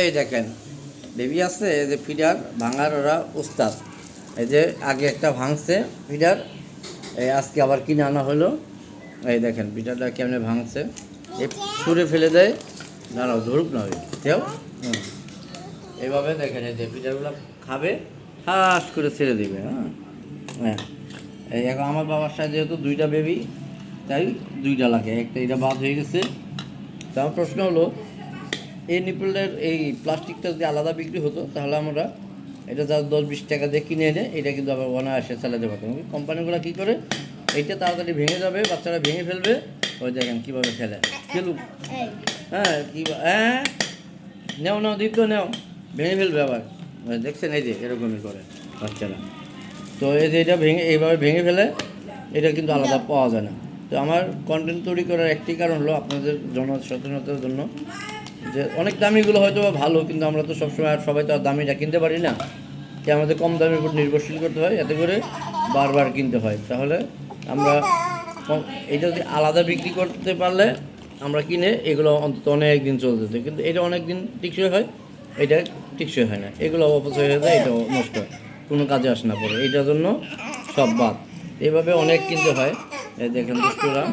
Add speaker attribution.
Speaker 1: এই দেখেন বেবি আছে, এই যে ফিডার, ভাঙার ওরা উস্তাদ। এই যে আগে একটা ভাঙছে ফিডার, এই আজকে আবার কিনে আনা হলো। এই দেখেন, ফিডারটা কেমনে ভাঙছে। এই ছুঁড়ে ফেলে দেয়। দাঁড়াও, ধরুক না ওই কেউ। হুম। এইভাবে দেখেন, এই যে ফিডারগুলো খাবে হাস করে ছেড়ে দিবে হ্যাঁ। হ্যাঁ। এই এখন আমার বাবার সাথে যেহেতু দুইটা বেবি, তাই দুইটা লাগে। একটা এটা বাদ হয়ে গেছে। তো আমার প্রশ্ন হলো এই নিপলের এই প্লাস্টিকটা যদি আলাদা বিক্রি হতো, তাহলে আমরা এটা যা দশ বিশ টাকা দিয়ে কিনে এনে, এটা কিন্তু আবার অনায়াসে চালাতে পারতাম কোম্পানিগুলো কী করে, এইটা তাড়াতাড়ি ভেঙে যাবে, বাচ্চারা ভেঙে ফেলবে, ওই দেখেন কীভাবে ফেলে। ফেলুক হ্যাঁ কী হ্যাঁ নেও, নাও দীপ্ত নেও। ভেঙে ফেলবে আবার। দেখছেন, এই যে এরকমই করে বাচ্চারা। তো এই যে এটা ভেঙে, এইভাবে ভেঙে ফেলে, এটা কিন্তু আলাদা পাওয়া যায় না। তো আমার কন্টেন্ট তৈরি করার একটি কারণ হলো আপনাদের জনসচেতনতার জন্য যে অনেক দামিগুলো হয়তো ভালো, কিন্তু আমরা তো সবসময় আর সবাই তো আর দামিটা কিনতে পারি না। যে আমাদের কম দামের উপর নির্ভরশীল করতে হয়, এতে করে বারবার কিনতে হয়। তাহলে আমরা এটা যদি আলাদা বিক্রি করতে পারলে আমরা কিনে এগুলো অন্তত অনেক দিন চলতে যেত কিন্তু এটা অনেক দিন টিকসই হয়, এটা টিকসই হয় না। এগুলো অপচয় হয়ে যায়, এটাও নষ্ট হয়। কোনো কাজে আসে না পরে। এইটার জন্য সব বাদ। এইভাবে অনেক কিনতে হয়। দেখেন দুষ্টুরা